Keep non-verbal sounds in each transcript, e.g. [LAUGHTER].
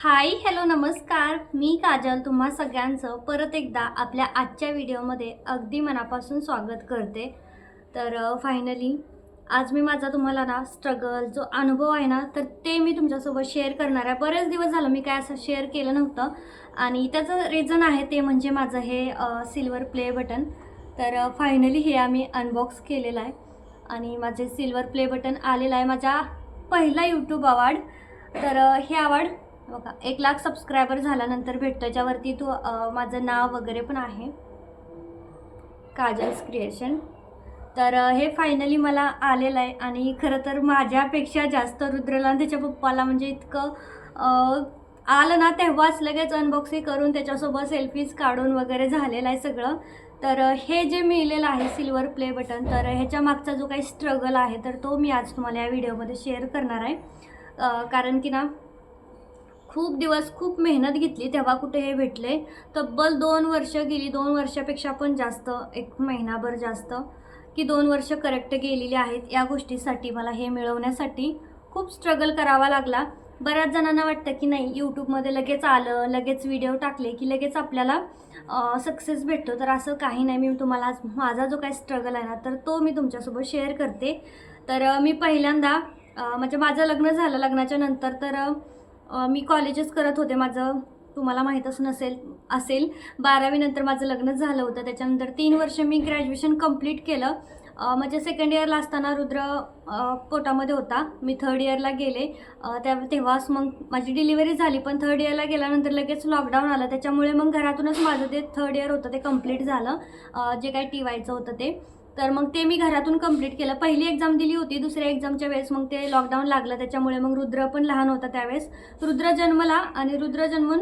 Hi hello नमस्कार. मी काजल तुम्हा सगळ्यांचं परत एकदा आपल्या आजच्या व्हिडिओमध्ये अगदी मनापासून स्वागत करते. तर फायनली आज मी माझा तुम्हाला ना स्ट्रगल जो अनुभव आहे ना तर ते मी तुमच्यासोबत शेअर करणार आहे. बरेच दिवस झालं मी काय असं शेअर केलं नव्हतं. आणि त्याचं रिझन आहे ते म्हणजे माझं हे सिल्वर प्ले बटन तर फायनली हे आम्ही अनबॉक्स केलेलं आहे. आणि माझे सिल्वर प्ले बटन आलेलं आहे माझ्या पहिला यूट्यूब अवॉर्ड तर हे अवॉर्ड बघा एक लाख सबस्क्रायबर झाल्यानंतर भेटतं. ज्यावरती तू माझं नाव वगैरे पण आहे. काजल्स क्रिएशन तर हे फायनली मला आलेलं आहे. आणि खरं तर माझ्यापेक्षा जास्त रुद्रला त्याच्या पप्पाला म्हणजे इतकं आलं ना तेव्हाच लगेच अनबॉक्सिंग करून त्याच्यासोबत सेल्फीज काढून वगैरे झालेलं आहे सगळं. तर हे जे मिळलेलं आहे सिल्वर प्ले बटन तर ह्याच्या मागचा जो काही स्ट्रगल आहे तर तो मी आज तुम्हाला या व्हिडिओमध्ये शेअर करणार आहे. कारण की ना खूप दिवस खूप मेहनत घेतली तेव्हा कुठे हे भेटले. तब्बल दोन वर्ष गेली दोन वर्षापेक्षा पण जास्त एक महिनाभर जास्त की दोन वर्ष करेक्ट गेलेली आहेत या गोष्टीसाठी मला हे मिळवण्यासाठी. खूप स्ट्रगल करावा लागला. बऱ्याच जणांना वाटतं की नाही यूट्यूबमध्ये लगेच आलं लगेच व्हिडिओ टाकले की लगेच आपल्याला सक्सेस भेटतो. तर असं काही नाही मी तुम्हाला आज माझा जो काही स्ट्रगल आहे ना तर तो मी तुमच्यासोबत शेअर करते. तर मी पहिल्यांदा म्हणजे माझं लग्न झालं लग्नाच्या नंतर तर मी कॉलेजेस करत होते माझं. तुम्हाला माहीतच नसेल असेल. बारावीनंतर माझं लग्न झालं होतं. त्याच्यानंतर तीन वर्ष मी ग्रॅज्युएशन कंप्लीट केलं. म्हणजे सेकंड इयरला असताना रुद्र कोटामध्ये पोटामध्ये होता. मी थर्ड इयरला गेले. त्या तेव्हाच मग माझी डिलिव्हरी झाली. पण थर्ड इयरला गेल्यानंतर लगेच लॉकडाऊन आलं. त्याच्यामुळे मग घरातूनच माझं ते थर्ड इयर होतं ते कंप्लीट झालं. जे काही टी वायचं होतं ते. तर मग ते मी घरातून कंप्लीट केलं. पहिली एक्झाम दिली होती दुसऱ्या एक्झामच्या वेळेस मग ते लॉकडाऊन लागलं. त्याच्यामुळे मग रुद्र पण लहान होता त्यावेळेस. रुद्र जन्मला आणि रुद्र जन्मून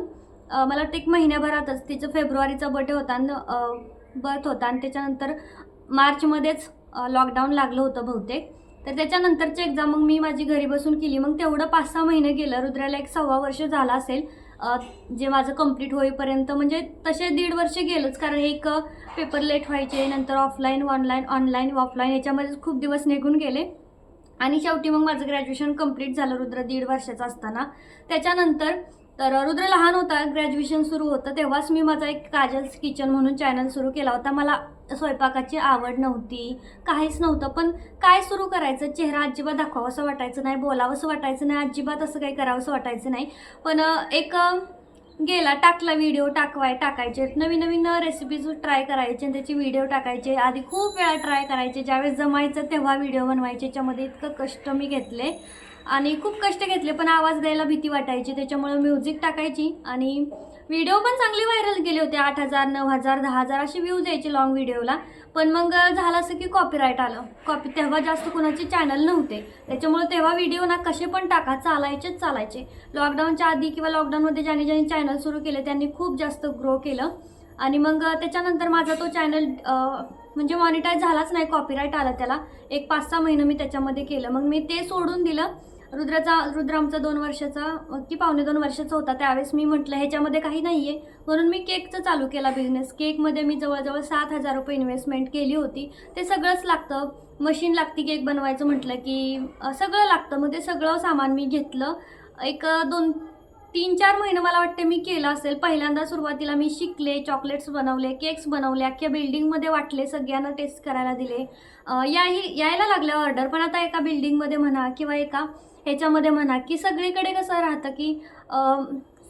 मला वाटतं एक महिन्याभरातच तिचं फेब्रुवारीचा बर्थडे होता आणि बर्थ होता. आणि त्याच्यानंतर मार्चमध्येच लॉकडाऊन लागलं होतं बहुतेक. तर त्याच्यानंतरची एक्झाम मग मी माझी घरी बसून केली. मग तेवढं पाच सहा महिने गेलं. रुद्राला एक सव्वा वर्ष झालं असेल. जे माझं कंप्लीट होईपर्यंत म्हणजे तसे दीड वर्ष गेलंच. कारण एक पेपर लेट व्हायचे नंतर ऑफलाईन ऑनलाईन ऑनलाईन ऑफलाईन याच्यामध्ये खूप दिवस निघून गेले. आणि शेवटी मग माझं ग्रॅज्युएशन कंप्लीट झालं रुद्र दीड वर्षाचं असताना. त्याच्यानंतर तर रुद्र लहान होता ग्रॅज्युएशन सुरू होतं तेव्हाच मी माझा एक काजल्स किचन म्हणून चॅनल सुरू केला होता. मला स्वयंपाकाची आवड नव्हती काहीच नव्हतं पण काय सुरू करायचं? चेहरा अजिबात दाखवावंसं वाटायचं नाही बोलावंसं वाटायचं नाही अजिबात असं काही करावंसं वाटायचं नाही. पण एक गेला टाकला व्हिडिओ टाकवाय टाकायचे. नवीन नवीन रेसिपीज ट्राय करायचे आणि त्याचे व्हिडिओ टाकायचे. आधी खूप वेळा ट्राय करायचे. ज्यावेळेस जमायचं तेव्हा व्हिडिओ बनवायचे. याच्यामध्ये इतकं कष्ट मी घेतले. आणि खूप कष्ट घेतले पण आवाज द्यायला भीती वाटायची. त्याच्यामुळे म्युझिक टाकायची आणि व्हिडिओ पण चांगले व्हायरल गेले होते. आठ हजार नऊ हजार दहा हजार असे व्ह्यूज यायचे लॉंग व्हिडिओला पण मग झालं असं की कॉपीराईट आलं. कॉपी तेव्हा जास्त कोणाचे चॅनल नव्हते. त्याच्यामुळे तेव्हा व्हिडिओ ना कसे पण टाका चालायचेच चालायचे. लॉकडाऊनच्या आधी किंवा लॉकडाऊनमध्ये ज्याने ज्यांनी चॅनल सुरू केले त्यांनी खूप जास्त ग्रो केलं. आणि मग त्याच्यानंतर माझा तो चॅनल म्हणजे मॉनिटाईज झालाच नाही कॉपीराईट आला त्याला. एक पाच सहा महिनं मी त्याच्यामध्ये केलं. मग मी ते सोडून दिलं. रुद्राचा रुद्र आमचा दोन वर्षाचा की पावणे दोन वर्षाचा होता त्यावेळेस मी म्हटलं ह्याच्यामध्ये काही नाही आहे म्हणून मी केकचं चालू केला बिझनेस केकमध्ये मी जवळजवळ सात हजार रुपये इन्व्हेस्टमेंट केली होती. ते सगळंच लागतं. मशीन लागती केक बनवायचं म्हटलं की सगळं लागतं. मग ते सगळं सामान मी घेतलं. एक दोन तीन चार महिने मला वाटते मी केलं असेल. पहिल्यांदा सुरुवातीला मी शिकले चॉकलेट्स बनवले केक्स बनवले अख्ख्या बिल्डिंगमध्ये वाटले सगळ्यांना टेस्ट करायला दिले. याही यायला लागल्या ऑर्डर पण आता एका बिल्डिंगमध्ये म्हणा किंवा एका ह्याच्यामध्ये म्हणा की सगळीकडे कसं राहतं की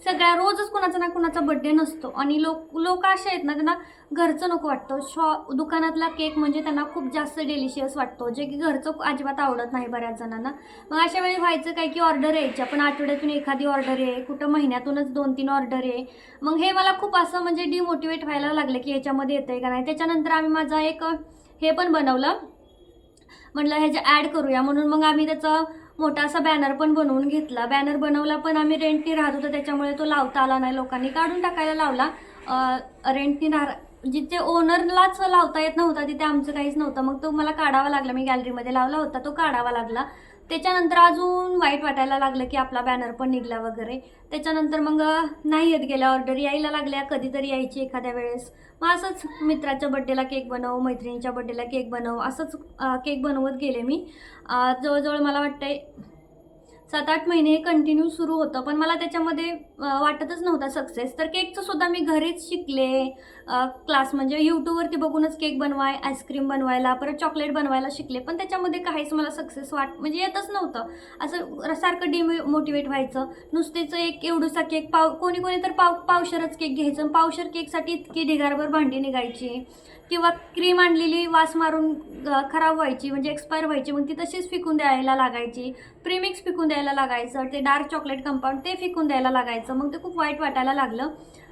सगळ्या रोजच कुणाचा ना कुणाचा बड्डे नसतो. आणि लोक लोक असे आहेत ना त्यांना घरचं नको वाटतं. शॉ दुकानातला केक म्हणजे त्यांना खूप जास्त डेलिशियस वाटतो. जे की घरचं अजिबात आवडत नाही बऱ्याच जणांना. मग अशा वेळी व्हायचं काय की ऑर्डर यायच्या. पण आठवड्यातून एखादी ऑर्डर आहे. कुठं महिन्यातूनच दोन तीन ऑर्डर आहे. मग हे मला खूप असं म्हणजे डिमोटिवेट व्हायला लागलं की ह्याच्यामध्ये येतं आहे का नाही. त्याच्यानंतर आम्ही माझा एक हे पण बनवलं. म्हटलं ह्याच्या ॲड करूया. म्हणून मग आम्ही त्याचं मोठा असा बॅनर पण बनवून घेतला. बॅनर बनवला पण आम्ही रेंटनी राहत होतो त्याच्यामुळे तो लावता आला नाही लोकांनी. काढून टाकायला लावला. रेंटनी राह म्हणजे जिथे ओनरलाच लावता येत नव्हता तिथे आमचं काहीच नव्हतं. मग तो मला काढावा लागला. मी गॅलरीमध्ये लावला होता तो काढावा लागला. त्याच्यानंतर अजून वाईट वाटायला लागलं की आपला बॅनर पण निघला वगैरे. त्याच्यानंतर मग नाही येत गेल्या ऑर्डर यायला लागल्या कधीतरी यायची एखाद्या वेळेस. मग असंच मित्राच्या बड्डेला केक बनव मैत्रिणीच्या बड्डेला केक बनव असंच केक बनवत गेले मी. जवळजवळ मला वाटतंय सात आठ महिने हे कंटिन्यू सुरू होतं. पण मला त्याच्यामध्ये वाटतच नव्हता सक्सेस तर केकचं सुद्धा मी घरीच शिकले. क्लास म्हणजे यूट्यूबवरती बघूनच केक बनवाय आईस्क्रीम बनवायला परत चॉकलेट बनवायला शिकले. पण त्याच्यामध्ये काहीच मला सक्सेस वाट म्हणजे येतच नव्हतं. असं सारखं डिमोटिवेट व्हायचं. नुसतेच एक एवढूसा केक पाव कोणी कोणी तर पाव पावशरच केक घ्यायचं. आणि पावशर केकसाठी इतकी ढिगारभर भांडी निघायची. किंवा क्रीम आणलेली वास मारून खराब व्हायची म्हणजे एक्सपायर व्हायची. मग ती तशीच फिकून द्यायला लागायची. प्रीमिक्स फेकून द्यायला लागायचं ते डार्क चॉकलेट कंपाऊंड ते फेकून द्यायला लागायचं. मग ते खूप वाईट वाटायला लागलं.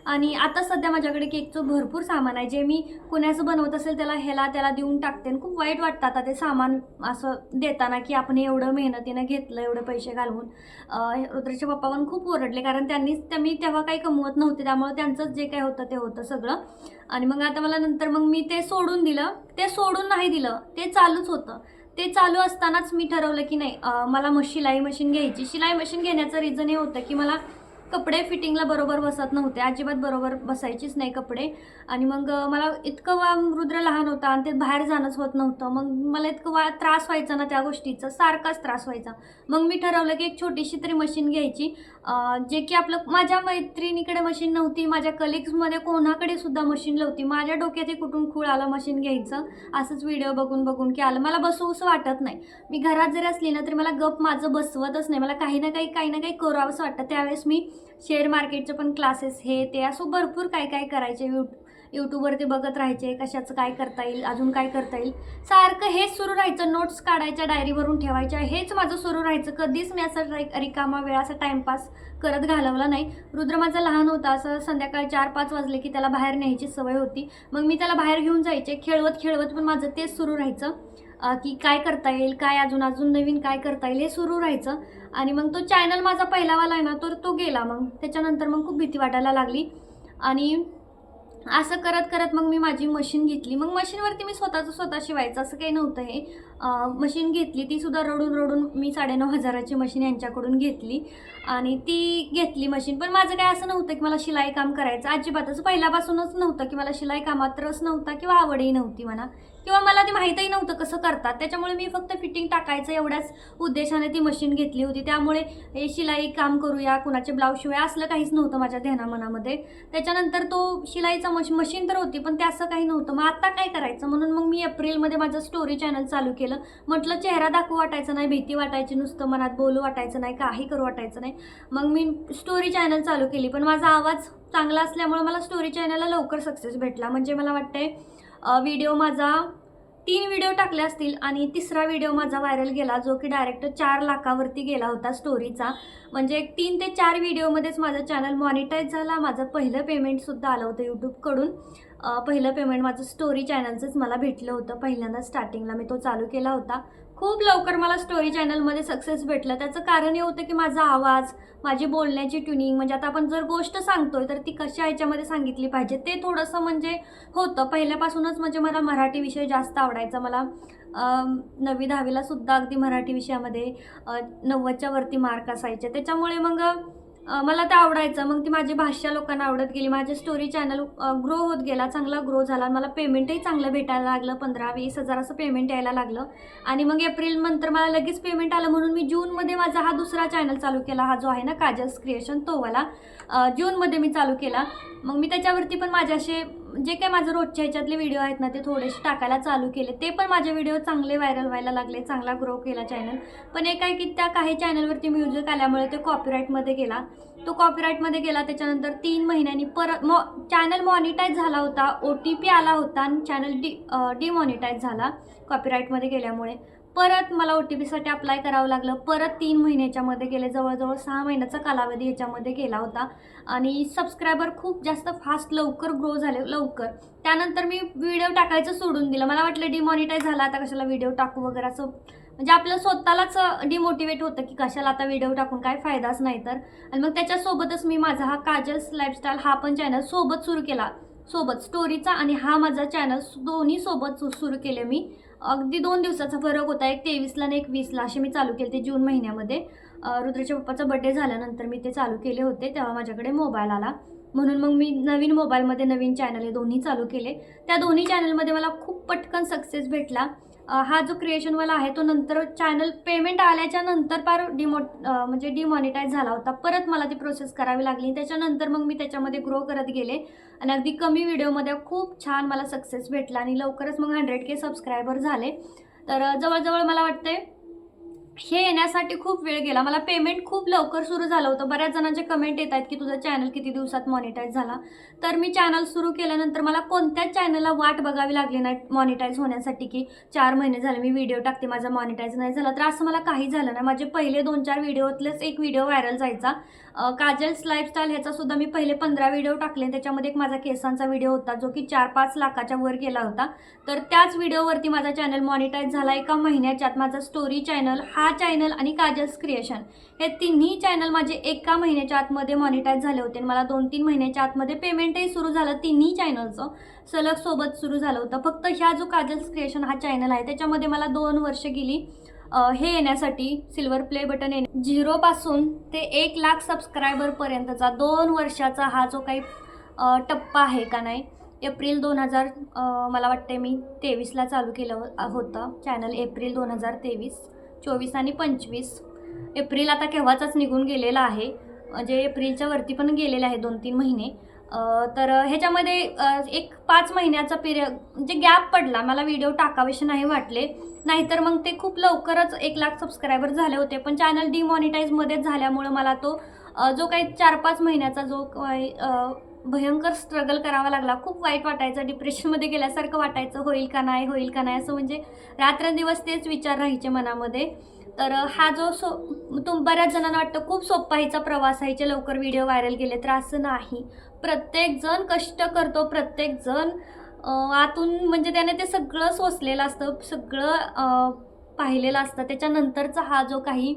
आणि आता सध्या माझ्याकडे केकचं भरपूर सामान आहे. जे मी कुणाचं बनवत असेल त्याला ह्याला त्याला देऊन टाकते. आणि खूप वाईट वाटतं आता ते सामान असं देताना की आपण एवढं मेहनतीनं घेतलं एवढे पैसे घालवून. अं, रुद्रचे पप्पा पण खूप ओरडले कारण त्यांनीच त्या मी तेव्हा काही कमवत नव्हते. त्यामुळे त्यांचंच जे काही होतं ते होतं सगळं. आणि मग आता मला नंतर मग मी ते सोडून दिलं. ते सोडून नाही दिलं. ते चालूच होतं. ते चालू असतानाच मी ठरवलं की नाही मला मग शिलाई मशीन घ्यायची. शिलाई मशीन घेण्याचं रिझन हे होतं की मला कपडे फिटिंगला बरोबर बसत नव्हते. अजिबात बरोबर बसायचीच नाही कपडे. आणि मग मला इतकं वा रुद्र लहान होता आणि ते बाहेर जाणंच होत नव्हतं. मग मला इतकं वा त्रास व्हायचा ना त्या गोष्टीचा सारखाच त्रास व्हायचा. मग मी ठरवलं की एक छोटीशी तरी मशीन घ्यायची. जे की आपलं माझ्या मैत्रिणीकडे मशीन नव्हती माझ्या कलिग्समध्ये कोणाकडे सुद्धा मशीन नव्हती. माझ्या डोक्यात कुठून खूळ आलं मशीन घ्यायचं. असंच व्हिडिओ बघून बघून की आलं. मला बसवूसं वाटत नाही. मी घरात जरी असली ना तरी मला गप माझं बसवतच नाही. मला काही ना काही काही ना काही करावंसं वाटतं. त्यावेळेस मी शेअर मार्केटचे पण क्लासेस हे ते असं भरपूर काय काय करायचे यू यूट्यूबवरती बघत राहायचे कशाचं काय करता येईल अजून काय करता येईल. सारखं हेच सुरू राहायचं नोट्स काढायच्या डायरीवरून ठेवायच्या हेच माझं सुरू राहायचं. कधीच मी असं रिकामा वेळ असा टाईमपास करत घालवला नाही. रुद्र माझा लहान होता असं संध्याकाळी चार पाच वाजले की त्याला बाहेर न्यायची सवय होती. मग मी त्याला बाहेर घेऊन जायचे खेळवत खेळवत पण माझं तेच सुरू राहायचं. की काय करता येईल काय अजून अजून नवीन काय करता येईल हे सुरू राहायचं. आणि मग तो चॅनल माझा पहिलावाला आहे ना तर तो गेला मग. त्याच्यानंतर मग खूप भीती वाटायला लागली. आणि असं करत करत मग मी माझी मशीन घेतली. मग मशीनवरती मी स्वतःचं स्वतः शिवायचं असं काही नव्हतं हे. मशीन घेतली ती सुद्धा रडून रडून मी साडेनऊ हजाराची मशीन यांच्याकडून घेतली. आणि ती घेतली मशीन पण माझं काय असं नव्हतं की मला शिलाई काम करायचं. अजिबातच पहिल्यापासूनच नव्हतं की मला शिलाई कामात रस नव्हता किंवा आवडही नव्हती म्हणा. किंवा मला ते माहीतही नव्हतं कसं करतात. त्याच्यामुळे मी फक्त फिटिंग टाकायचं एवढ्याच उद्देशाने ती मशीन घेतली होती. त्यामुळे हे शिलाई काम करूया कुणाचे ब्लाऊज शिवाय असलं काहीच नव्हतं माझ्या ध्यानामनामध्ये. त्याच्यानंतर तो शिलाईचा मश मशीन तर होती पण ते असं काही नव्हतं. मग आता काय करायचं? म्हणून मग मी एप्रिलमध्ये माझं स्टोरी चॅनल चालू केलं. म्हटलं चेहरा दाखवू वाटायचं नाही भीती वाटायची नुसतं मनात बोलू वाटायचं नाही काही करू वाटायचं नाही. मग मी स्टोरी चॅनल चालू केली. पण माझा आवाज चांगला असल्यामुळे मला स्टोरी चॅनलला लवकर सक्सेस भेटला. म्हणजे मला वाटतंय व्हिडिओ माझा तीन व्हिडिओ टाकले असतील आणि तिसरा व्हिडिओ माझा व्हायरल गेला जो की डायरेक्ट चार लाखावरती गेला होता स्टोरीचा म्हणजे एक तीन ते चार व्हिडिओमध्येच माझं चॅनल मॉनिटाईज झाला. माझं पहिलं पेमेंटसुद्धा आलं होतं यूट्यूबकडून पहिलं पेमेंट माझं स्टोरी चॅनलचंच मला भेटलं होतं. पहिल्यांदा स्टार्टिंगला मी तो चालू केला होता. खूप लवकर मला स्टोरी चॅनलमध्ये सक्सेस भेटलं. त्याचं कारण हे होतं की माझा आवाज माझी बोलण्याची ट्युनिंग म्हणजे आता आपण जर गोष्ट सांगतोय तर ती कशा ह्याच्यामध्ये सांगितली पाहिजे? ते थोडंसं म्हणजे होतं. पहिल्यापासूनच म्हणजे मला मराठी विषय जास्त आवडायचा. मला नवी नववी दहावीला सुद्धा अगदी मराठी विषयामध्ये नव्वदच्या वरती मार्क असायचे. त्याच्यामुळे मग मला ते आवडायचं. मग ती माझी भाषा लोकांना आवडत गेली. माझे स्टोरी चॅनल ग्रो होत गेला. चांगला ग्रो झाला. मला पेमेंटही चांगलं भेटायला लागलं. पंधरा वीस हजार असं पेमेंट यायला लागलं. आणि मग एप्रिल नंतर मला लगेच पेमेंट आलं. म्हणून मी जूनमध्ये माझा हा दुसरा चॅनल चालू केला. हा जो आहे ना काजल्स क्रिएशन तोवाला जूनमध्ये मी चालू केला. मग मी त्याच्यावरती पण माझे असे जे काही माझं रोजच्या ह्याच्यातले व्हिडिओ आहेत ना ते थोडेसे टाकायला चालू केले. ते पण माझे व्हिडिओ चांगले व्हायरल व्हायला लागले चांगला ग्रो केला चॅनल पण एक आहे की त्या काही चॅनलवरती म्युझिक आल्यामुळे ते कॉपीराईटमध्ये गेला. तो कॉपीराईटमध्ये गेला त्याच्यानंतर तीन महिन्यांनी परत मॉ चॅनल मॉनिटाईज झाला होता ओ टी पी आला होता आणि चॅनल डी डिमॉनिटाईज झाला कॉपीराईटमध्ये गेल्यामुळे. परत मला ओ टी पीसाठी अप्लाय करावं लागलं. परत तीन महिन्याच्यामध्ये गेले. जवळजवळ सहा महिन्याचा कालावधी याच्यामध्ये गेला होता. आणि सबस्क्रायबर खूप जास्त फास्ट लवकर ग्रो झाले लवकर. त्यानंतर मी व्हिडिओ टाकायचं सोडून दिलं. मला वाटलं डिमॉनिटाईज झाला. आता कशाला व्हिडिओ टाकू वगैरे असं. म्हणजे आपलं स्वतःलाच डिमोटिवेट होतं की कशाला आता व्हिडिओ टाकून काय फायदाच नाही तर. आणि मग त्याच्यासोबतच मी माझा हा काजल्स लाईफस्टाईल हा पण चॅनल सोबत सुरू केला. सोबत स्टोरीचा आणि हा माझा चॅनल दोन्ही सोबत सु सुरू केले मी. अगदी दोन दिवसाचा फरक होता. एक तेवीसला आणि एक वीसला. असे मी चालू केले ते जून महिन्यामध्ये. अं, रुद्रच्या पप्पाचा बड्डे झाल्यानंतर मी ते चालू केले होते. तेव्हा माझ्याकडे मोबाईल आला. म्हणून मग मी नवीन मोबाईलमध्ये नवीन चॅनल हे दोन्ही चालू केले. त्या दोन्ही चॅनलमध्ये मला खूप पटकन सक्सेस भेटला. हा जो क्रिएशनवाला आहे तो नंतर चॅनल पेमेंट आल्याच्यानंतर फार डिमो म्हणजे डिमॉनिटाईज झाला होता. परत मला ती प्रोसेस करावी लागली. त्याच्यानंतर मग मी त्याच्यामध्ये ग्रो करत गेले. आणि अगदी कमी व्हिडिओमध्ये खूप छान मला सक्सेस भेटला आणि लवकरच मग हंड्रेड के सबस्क्रायबर झाले. तर जवळजवळ मला वाटते हे येण्यासाठी खूप वेळ गेला. मला पेमेंट खूप लवकर सुरू झालं होतं. बऱ्याच जणांचे कमेंट येत आहेत की तुझा चॅनल किती दिवसात मॉनिटाईज झाला? तर मी चॅनल सुरू केल्यानंतर मला कोणत्याच चॅनलला वाट बघावी लागली नाही मॉनिटाईज होण्यासाठी की चार महिने झाले मी व्हिडिओ टाकते माझा मॉनिटाईज नाही झाला. तर असं मला काही झालं नाही. माझे पहिले दोन चार व्हिडिओतलेच एक व्हिडिओ व्हायरल जायचा. काजल्स लाईफस्टाईल ह्याचासुद्धा मी पहिले पंधरा व्हिडिओ टाकले त्याच्यामध्ये एक माझा केसांचा व्हिडिओ होता जो की चार पाच लाखाच्या वर गेला होता. तर त्याच व्हिडिओवरती माझा चॅनल मॉनिटाईज झाला एका महिन्याच्या आत. माझा स्टोरी चॅनल हा हा चॅनल आणि काजल्स क्रिएशन हे तिन्ही चॅनल माझे एका महिन्याच्या आतमध्ये मॉनिटाईज झाले होते. आणि मला दोन तीन महिन्याच्या आतमध्ये पेमेंटही सुरू झालं तिन्ही चॅनलचं सलग सोबत सुरू झालं होतं. फक्त ह्या जो काजल्स क्रिएशन हा चॅनल आहे त्याच्यामध्ये मला दोन वर्ष गेली. हे येण्यासाठी सिल्वर प्ले बटन येणे. झिरोपासून ते एक लाख सबस्क्रायबरपर्यंतचा दोन वर्षाचा हा जो काही टप्पा आहे का नाही एप्रिल दोन हजार मला वाटते मी तेवीसला चालू केलं होतं. चॅनल एप्रिल दोन हजार तेवीस. चोवीस आणि पंचवीस. एप्रिल आता केव्हाचाच निघून गेलेला आहे? म्हणजे एप्रिलच्या वरती पण गेलेले आहे दोन तीन महिने. तर ह्याच्यामध्ये एक पाच महिन्याचा पिरियड म्हणजे गॅप पडला. मला व्हिडिओ टाकावेसे नाही वाटले. नाहीतर मग ते खूप लवकरच एक लाख सबस्क्रायबर झाले होते. पण चॅनल डिमॉनिटाईजमध्येच झाल्यामुळं मला तो जो काही चार पाच महिन्याचा जो भयंकर स्ट्रगल करावा लागला. खूप वाईट वाटायचं. डिप्रेशनमध्ये गेल्यासारखं वाटायचं. होईल का नाही? होईल का नाही? असं म्हणजे रात्रंदिवस तेच विचार राहायचे मनामध्ये. तर हा जो सो तुम बऱ्याच जणांना वाटतं खूप सोप्पा हिचा प्रवास आहे. लवकर व्हिडिओ व्हायरल गेले तर असं नाही. प्रत्येकजण कष्ट करतो. प्रत्येकजण आतून म्हणजे त्याने ते सगळं सोसलेलं असतं. सगळं पाहिलेलं असतं. त्याच्यानंतरचा हा जो काही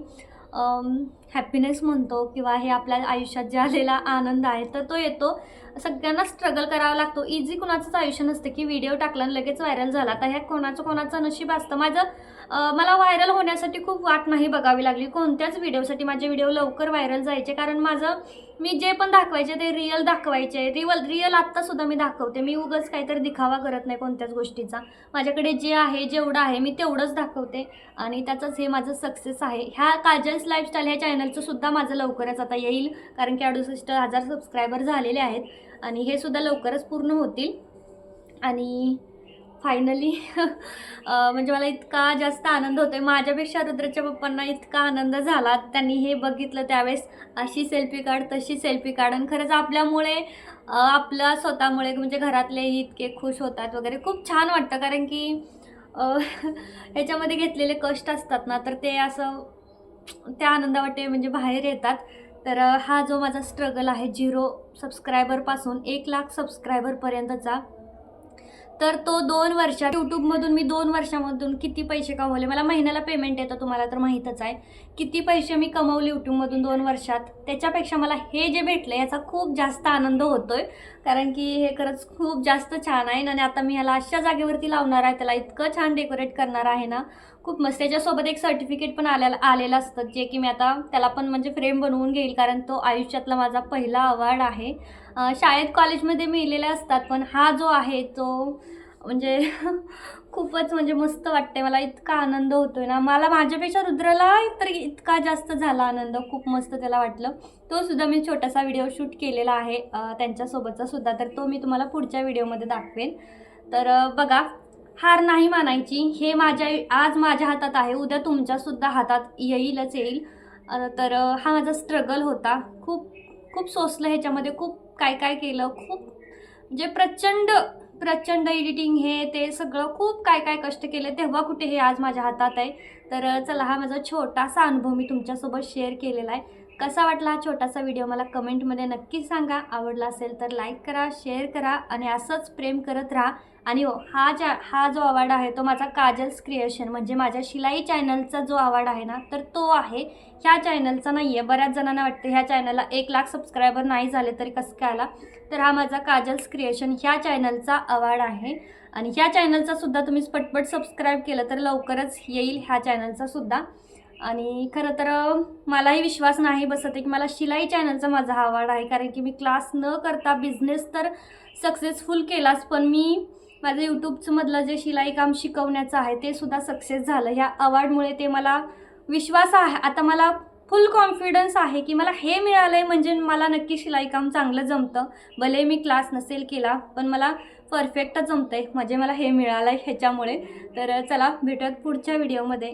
हॅपीनेस म्हणतो किंवा हे आपल्या आयुष्यात जे आलेला आनंद आहे तर तो येतो. सगळ्यांना स्ट्रगल करावा लागतो. इझी कुणाचंच आयुष्य नसतं की व्हिडिओ टाकला आणि लगेच व्हायरल झाला. तर ह्या कोणाचं कोणाचं नशीब असतं? माझं मला व्हायरल होण्यासाठी खूप वाट नाही बघावी लागली. कोणत्याच व्हिडिओसाठी माझे व्हिडिओ लवकर व्हायरल जायचे. कारण माझं मी जे पण दाखवायचे ते रिअल दाखवायचे. रिअल रिअल आत्तासुद्धा मी दाखवते. मी उगाच काहीतरी दिखावा करत नाही कोणत्याच गोष्टीचा. माझ्याकडे जे आहे जेवढं आहे मी तेवढंच दाखवते. आणि त्याचंच हे माझं सक्सेस आहे. ह्या काजल्स लाईफस्टाईल ह्या चॅनलचं सुद्धा माझं लवकरच आता येईल. कारण की अडुसष्ट हजार सबस्क्रायबर झालेले आहेत. आणि हे सुद्धा लवकरच पूर्ण होतील. आणि फायनली [LAUGHS] म्हणजे मला इतका जास्त आनंद होतोय. माझ्यापेक्षा रुद्रच्या पप्पांना इतका आनंद झाला. त्यांनी हे बघितलं त्यावेळेस अशी सेल्फी काढ तशी सेल्फी काढ. आणि खरंच आपल्यामुळे आपल्या स्वतःमुळे म्हणजे घरातलेही इतके खुश होतात वगैरे. खूप छान वाटतं कारण की [LAUGHS] ह्याच्यामध्ये घेतलेले कष्ट असतात ना तर ते असं त्या आनंदावाटे म्हणजे बाहेर येतात. तर हा जो माझा स्ट्रगल आहे झिरो सबस्क्रायबरपासून एक लाख सबस्क्रायबरपर्यंतचा तर तो दोन वर्षात यूट्यूबमधून मी दोन वर्षामधून किती पैसे कमवले? मला महिन्याला पेमेंट येतं तुम्हाला तर माहीतच आहे. किती पैसे मी कमवले यूट्यूबमधून दोन वर्षात? त्याच्यापेक्षा मला हे जे भेटलं याचा खूप जास्त आनंद होतो आहे कारण की हे खरंच खूप जास्त छान आहे. आणि आता मी ह्याला अशा जागेवरती लावणार आहे त्याला इतकं छान डेकोरेट करणार आहे ना. खूप मस्त. त्याच्यासोबत एक सर्टिफिकेट पण आलेलं आलेलं असतं जे की मी आता त्याला पण म्हणजे फ्रेम बनवून घेईल कारण तो आयुष्यातला माझा पहिला अवॉर्ड आहे. शाळेत कॉलेजमध्ये मिळलेले असतात पण हा जो आहे तो म्हणजे [LAUGHS] खूपच म्हणजे मस्त वाटते मला इतका आनंद होतोय ना. मला माझ्यापेक्षा रुद्रला तर इतका जास्त झाला आनंद. खूप मस्त त्याला वाटलं. तो सुद्धा मी छोटासा व्हिडिओ शूट केलेला आहे त्यांच्यासोबतचा सुद्धा. तर तो मी तुम्हाला पुढच्या व्हिडिओमध्ये दाखवेन. तर बघा हार नाही मानायची. हे माझ्या आज माझ्या हातात आहे. उद्या तुमच्यासुद्धा हातात येईलच येईल. तर हा माझा स्ट्रगल होता. खूप खूप सोसलं ह्याच्यामध्ये. खूप काय काय केलं? खूप म्हणजे प्रचंड प्रचंड एडिटिंग हे ते सगळं खूप काय काय कष्ट केले. तेव्हा कुठे हे आज माझ्या हातात आहे? तर चला हा माझा छोटासा अनुभव मी तुमच्यासोबत शेअर केलेला आहे. कसा वाटला हा छोटासा व्हिडिओ मला कमेंटमध्ये नक्की सांगा. आवडला असेल तर लाईक करा शेअर करा आणि असंच प्रेम करत राहा. आणि हो हा ज्या हा जो अवॉर्ड आहे तो माझा काजल्स क्रिएशन म्हणजे माझ्या शिलाई चॅनलचा जो अवॉर्ड आहे ना तर तो आहे. ह्या चॅनलचा नाही आहे बऱ्याच जणांना वाटतं ह्या चॅनलला एक लाख सबस्क्रायबर नाही झाले तरी कसं काय आला? तर हा माझा काजल्स क्रिएशन ह्या चॅनलचा अवॉर्ड आहे. आणि ह्या चॅनलचा सुद्धा तुम्ही पटपट सबस्क्राईब केलं तर लवकरच येईल ह्या चॅनलचा सुद्धा. आणि खरं तर मलाही विश्वास नाही बसत आहे की मला शिलाई चॅनलचा माझा हा आहे. कारण की मी क्लास न करता बिझनेस तर सक्सेसफुल केलाच पण मी माझं यूट्यूबचंमधलं जे शिलाई काम शिकवण्याचं आहे ते सुद्धा सक्सेस झालं. ह्या अवॉर्डमुळे ते मला विश्वास आहे. आता मला फुल कॉन्फिडन्स आहे की मला हे मिळालं आहे म्हणजे मला नक्की शिलाई काम चांगलं जमतं. भले मी क्लास नसेल केला पण मला परफेक्ट जमतं आहे म्हणजे मला हे मिळालं आहे ह्याच्यामुळे. तर चला भेटत पुढच्या व्हिडिओमध्ये